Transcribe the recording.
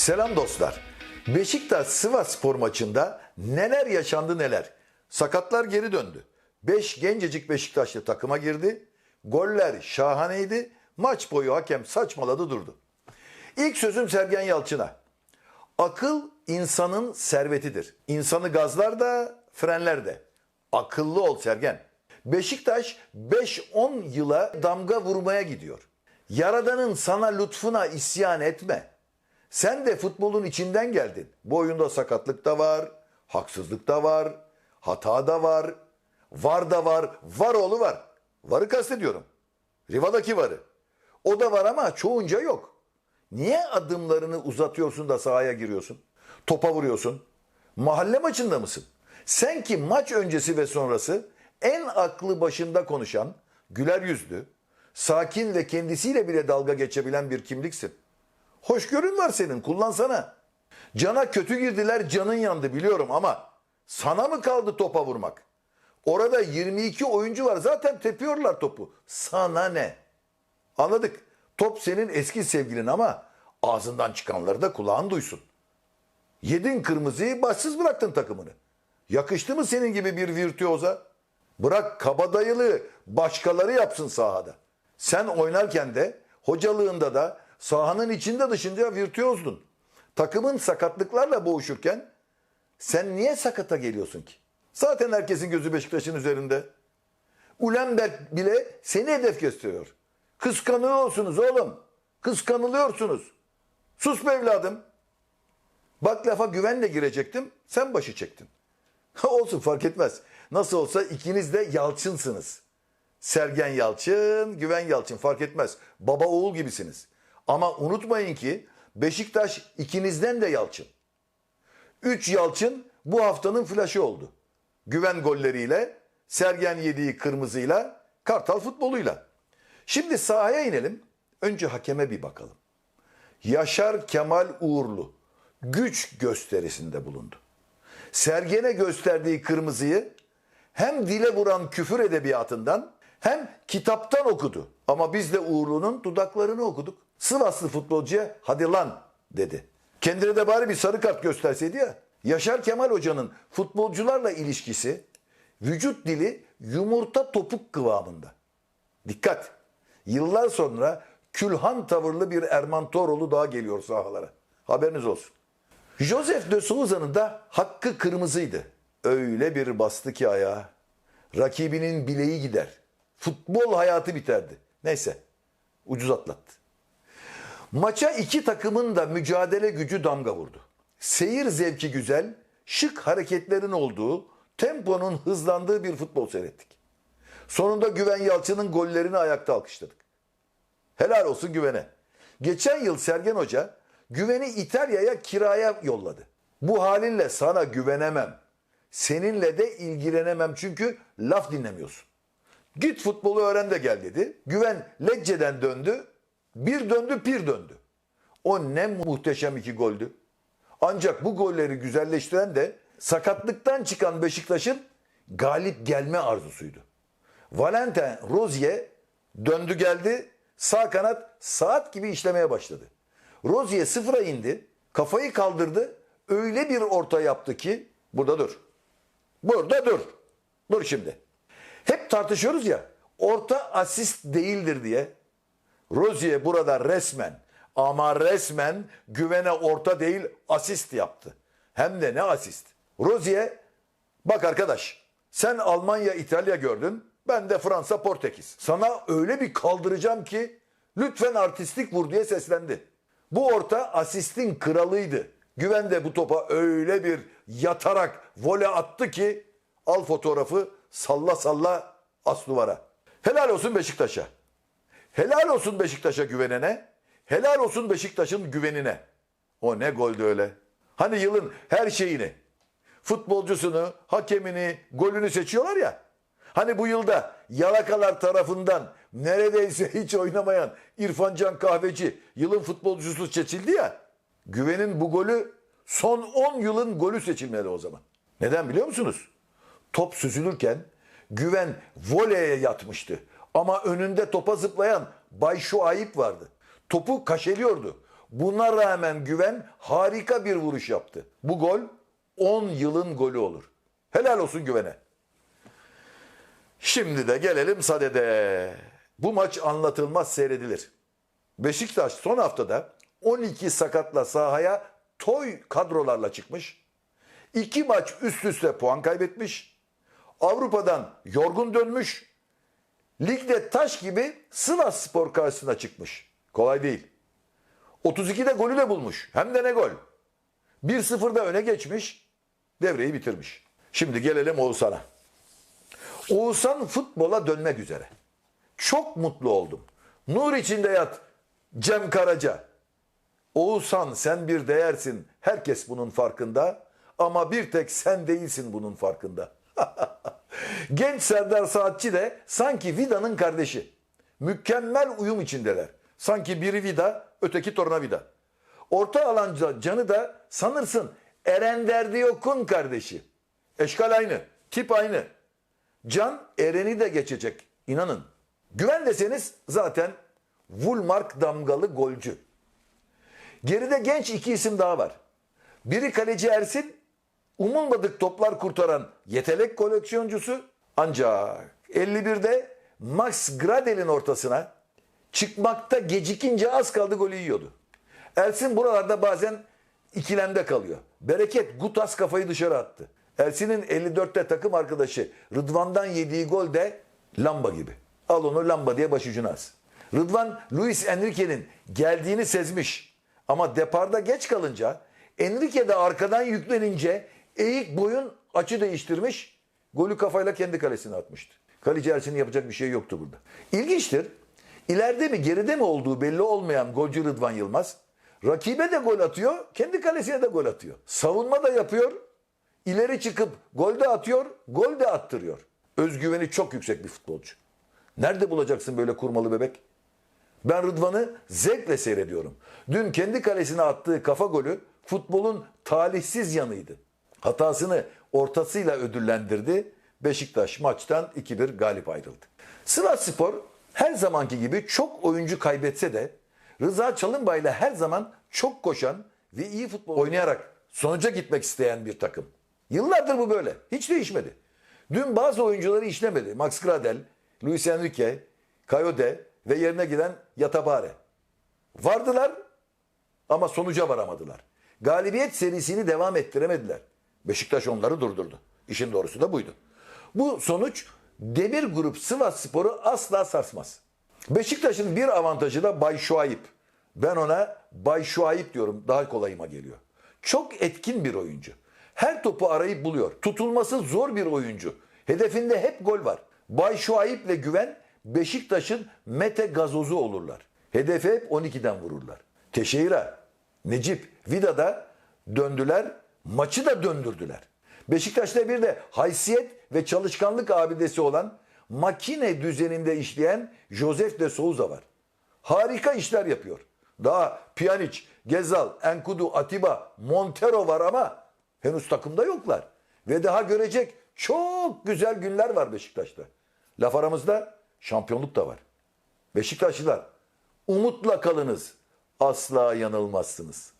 Selam dostlar. Beşiktaş Sivas spor maçında neler yaşandı neler. Sakatlar geri döndü. 5 gencecik Beşiktaşlı takıma girdi. Goller şahaneydi. Maç boyu hakem saçmaladı durdu. İlk sözüm Sergen Yalçın'a. Akıl insanın servetidir. İnsanı gazlar da frenler de. Akıllı ol Sergen. Beşiktaş 5-10 yıla damga vurmaya gidiyor. Yaradan'ın sana lütfuna isyan etme. Sen de futbolun içinden geldin. Bu oyunda sakatlık da var, haksızlık da var, hata da var, var da var, var oğlu var. Varı kastediyorum. Riva'daki varı. O da var ama çoğunca yok. Niye adımlarını uzatıyorsun da sahaya giriyorsun? Topa vuruyorsun. Mahalle maçında mısın? Sen ki maç öncesi ve sonrası en aklı başında konuşan, güler yüzlü, sakin ve kendisiyle bile dalga geçebilen bir kimliksin. Hoşgörün var senin, kullansana. Cana kötü girdiler, canın yandı biliyorum ama sana mı kaldı topa vurmak? Orada 22 oyuncu var zaten tepiyorlar topu. Sana ne? Anladık. Top senin eski sevgilin ama ağzından çıkanları da kulağın duysun. Yedin kırmızıyı başsız bıraktın takımını. Yakıştı mı senin gibi bir virtüoza? Bırak kabadayılığı başkaları yapsın sahada. Sen oynarken de hocalığında da sahanın içinde dışında virtüozdun. Takımın sakatlıklarla boğuşurken sen niye sakata geliyorsun ki? Zaten herkesin gözü Beşiktaş'ın üzerinde. Ulenberg bile seni hedef gösteriyor. Kıskanıyorsunuz oğlum. Kıskanılıyorsunuz. Sus be evladım. Bak lafa güvenle girecektim. Sen başı çektin. Olsun fark etmez. Nasıl olsa ikiniz de Yalçınsınız. Sergen Yalçın, Güven Yalçın fark etmez. Baba oğul gibisiniz. Ama unutmayın ki Beşiktaş ikinizden de Yalçın. Üç Yalçın bu haftanın flaşı oldu. Güven golleriyle, Sergen yediği kırmızıyla, Kartal futboluyla. Şimdi sahaya inelim. Önce hakeme bir bakalım. Yaşar Kemal Uğurlu güç gösterisinde bulundu. Sergen'e gösterdiği kırmızıyı hem dile vuran küfür edebiyatından hem kitaptan okudu. Ama biz de Uğurlu'nun dudaklarını okuduk. Sivaslı futbolcuya hadi lan dedi. Kendine de bari bir sarı kart gösterseydi ya. Yaşar Kemal Hoca'nın futbolcularla ilişkisi vücut dili yumurta topuk kıvamında. Dikkat! Yıllar sonra külhan tavırlı bir Erman Toroğlu daha geliyor sahalara. Haberiniz olsun. Joseph de Souza'nın da hakkı kırmızıydı. Öyle bir bastı ki ayağa. Rakibinin bileği gider. Futbol hayatı biterdi. Neyse ucuz atlattı. Maça iki takımın da mücadele gücü damga vurdu. Seyir zevki güzel, şık hareketlerin olduğu, temponun hızlandığı bir futbol seyrettik. Sonunda Güven Yalçın'ın gollerini ayakta alkışladık. Helal olsun Güven'e. Geçen yıl Sergen Hoca Güven'i İtalya'ya kiraya yolladı. Bu halinle sana güvenemem. Seninle de ilgilenemem çünkü laf dinlemiyorsun. Git futbolu öğren de gel dedi. Güven Lecce'den döndü. Bir döndü pir döndü. O ne muhteşem iki goldü. Ancak bu golleri güzelleştiren de sakatlıktan çıkan Beşiktaş'ın galip gelme arzusuydu. Valentin Rozier döndü geldi. Sağ kanat saat gibi işlemeye başladı. Rozier sıfıra indi. Kafayı kaldırdı. Öyle bir orta yaptı ki burada dur. Burada dur. Dur şimdi. Hep tartışıyoruz ya orta asist değildir diye. Rozier burada resmen ama resmen güvene orta değil asist yaptı. Hem de ne asist. Rozier bak arkadaş sen Almanya İtalya gördün ben de Fransa Portekiz. Sana öyle bir kaldıracağım ki lütfen artistik vur diye seslendi. Bu orta asistin kralıydı. Güven de bu topa öyle bir yatarak vole attı ki al fotoğrafı salla salla as duvara. Helal olsun Beşiktaş'a. Helal olsun Beşiktaş'a güvenene. Helal olsun Beşiktaş'ın güvenine. O ne goldü öyle. Hani yılın her şeyini, futbolcusunu, hakemini, golünü seçiyorlar ya. Hani bu yılda yalakalar tarafından neredeyse hiç oynamayan İrfan Can Kahveci yılın futbolcusu seçildi ya. Güven'in bu golü son 10 yılın golü seçilmeli o zaman. Neden biliyor musunuz? Top süzülürken Güven voleye yatmıştı. Ama önünde topa zıplayan Bay Şuayip vardı. Topu kaşeliyordu. Buna rağmen Güven harika bir vuruş yaptı. Bu gol 10 yılın golü olur. Helal olsun Güven'e. Şimdi de gelelim Sade'de. Bu maç anlatılmaz seyredilir. Beşiktaş son haftada 12 sakatla sahaya toy kadrolarla çıkmış. İki maç üst üste puan kaybetmiş. Avrupa'dan yorgun dönmüş. Ligde taş gibi Sivas Spor karşısına çıkmış. Kolay değil. 32'de golü de bulmuş. Hem de ne gol. 1-0'da öne geçmiş. Devreyi bitirmiş. Şimdi gelelim Oğuzhan'a. Oğuzhan futbola dönmek üzere. Çok mutlu oldum. Nur içinde yat Cem Karaca. Oğuzhan sen bir değersin. Herkes bunun farkında. Ama bir tek sen değilsin bunun farkında. Genç Serdar Saatçi de sanki Vida'nın kardeşi. Mükemmel uyum içindeler. Sanki biri Vida, öteki Tornavida. Orta alanca Can'ı da sanırsın Eren Derdiyok'un kardeşi. Eşkal aynı, tip aynı. Can Eren'i de geçecek. inanın. Güven deseniz zaten Vulmark damgalı golcü. Geride genç iki isim daha var. Biri kaleci Ersin, umulmadık toplar kurtaran yetenek koleksiyoncusu. Ancak 51'de Max Gradel'in ortasına çıkmakta gecikince az kaldı golü yiyordu. Ersin buralarda bazen ikilemde kalıyor. Bereket Gutas kafayı dışarı attı. Ersin'in 54'te takım arkadaşı Rıdvan'dan yediği gol de lamba gibi. Al onu lamba diye başucuna as. Rıdvan Luis Enrique'nin geldiğini sezmiş. Ama deparda geç kalınca Enrique de arkadan yüklenince eğik boyun açı değiştirmiş. Golü kafayla kendi kalesine atmıştı. Kaleci Ersin'in yapacak bir şey yoktu burada. İlginçtir. İleride mi geride mi olduğu belli olmayan golcü Rıdvan Yılmaz rakibe de gol atıyor, kendi kalesine de gol atıyor. Savunma da yapıyor, ileri çıkıp gol de atıyor, gol de attırıyor. Özgüveni çok yüksek bir futbolcu. Nerede bulacaksın böyle kurmalı bebek? Ben Rıdvan'ı zevkle seyrediyorum. Dün kendi kalesine attığı kafa golü futbolun talihsiz yanıydı. Hatasını ortasıyla ödüllendirdi. Beşiktaş maçtan 2-1 galip ayrıldı. Sivas Spor her zamanki gibi çok oyuncu kaybetse de Rıza Çalınbay'la her zaman çok koşan ve iyi futbol oynayarak sonuca gitmek isteyen bir takım. Yıllardır bu böyle. Hiç değişmedi. Dün bazı oyuncuları işlemedi. Max Gradel, Luis Enrique, Kayode ve yerine giden Yatabare. Vardılar ama sonuca varamadılar. Galibiyet serisini devam ettiremediler. Beşiktaş onları durdurdu. İşin doğrusu da buydu. Bu sonuç Demir Grup Sivas Spor'u asla sarsmaz. Beşiktaş'ın bir avantajı da Bay Şuayip. Ben ona Bay Şuayip diyorum daha kolayıma geliyor. Çok etkin bir oyuncu. Her topu arayıp buluyor. Tutulması zor bir oyuncu. Hedefinde hep gol var. Bay Şuayip ile Güven Beşiktaş'ın Mete gazozu olurlar. Hedefe hep 12'den vururlar. Teşeira, Necip, Vida'da döndüler, maçı da döndürdüler. Beşiktaş'ta bir de haysiyet ve çalışkanlık abidesi olan makine düzeninde işleyen Josef de Souza var. Harika işler yapıyor. Daha Pjanic, Gezal, Enkudu, Atiba, Montero var ama henüz takımda yoklar. Ve daha görecek çok güzel günler var Beşiktaş'ta. Laf aramızda şampiyonluk da var. Beşiktaşlılar umutla kalınız. Asla yanılmazsınız.